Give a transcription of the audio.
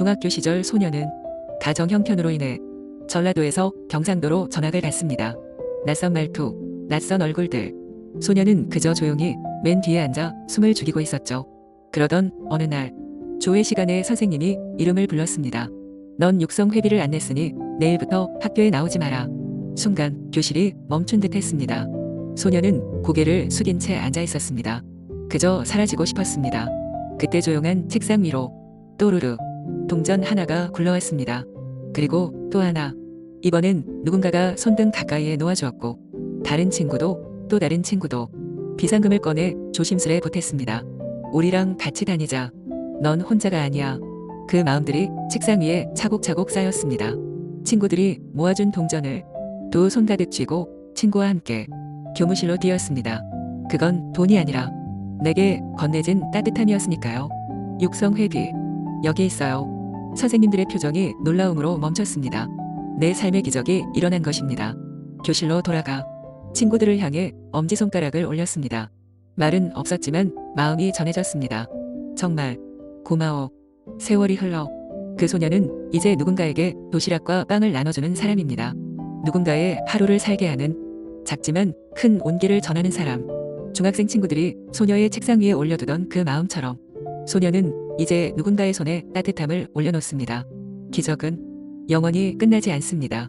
중학교 시절 소녀는 가정 형편으로 인해 전라도에서 경상도로 전학을 갔습니다. 낯선 말투, 낯선 얼굴들. 소녀는 그저 조용히 맨 뒤에 앉아 숨을 죽이고 있었죠. 그러던 어느 날 조회 시간에 선생님이 이름을 불렀습니다. 넌 육성 회비를 안 냈으니 내일부터 학교에 나오지 마라. 순간 교실이 멈춘 듯 했습니다. 소녀는 고개를 숙인 채 앉아 있었습니다. 그저 사라지고 싶었습니다. 그때 조용한 책상 위로 또르르 동전 하나가 굴러왔습니다. 그리고 또 하나. 이번엔 누군가가 손등 가까이에 놓아주었고 다른 친구도 또 다른 친구도 비상금을 꺼내 조심스레 보탰습니다. 우리랑 같이 다니자. 넌 혼자가 아니야. 그 마음들이 책상 위에 차곡차곡 쌓였습니다. 친구들이 모아준 동전을 두 손 가득 쥐고 친구와 함께 교무실로 뛰었습니다. 그건 돈이 아니라 내게 건네진 따뜻함이었으니까요. 육성 회비 여기 있어요. 선생님들의 표정이 놀라움으로 멈췄습니다. 내 삶의 기적이 일어난 것입니다. 교실로 돌아가 친구들을 향해 엄지손가락을 올렸습니다. 말은 없었지만 마음이 전해졌습니다. 정말 고마워. 세월이 흘러 그 소녀는 이제 누군가에게 도시락과 빵을 나눠주는 사람입니다. 누군가의 하루를 살게 하는 작지만 큰 온기를 전하는 사람. 중학생 친구들이 소녀의 책상 위에 올려두던 그 마음처럼 소녀는 이제 누군가의 손에 따뜻함을 올려놓습니다. 기적은 영원히 끝나지 않습니다.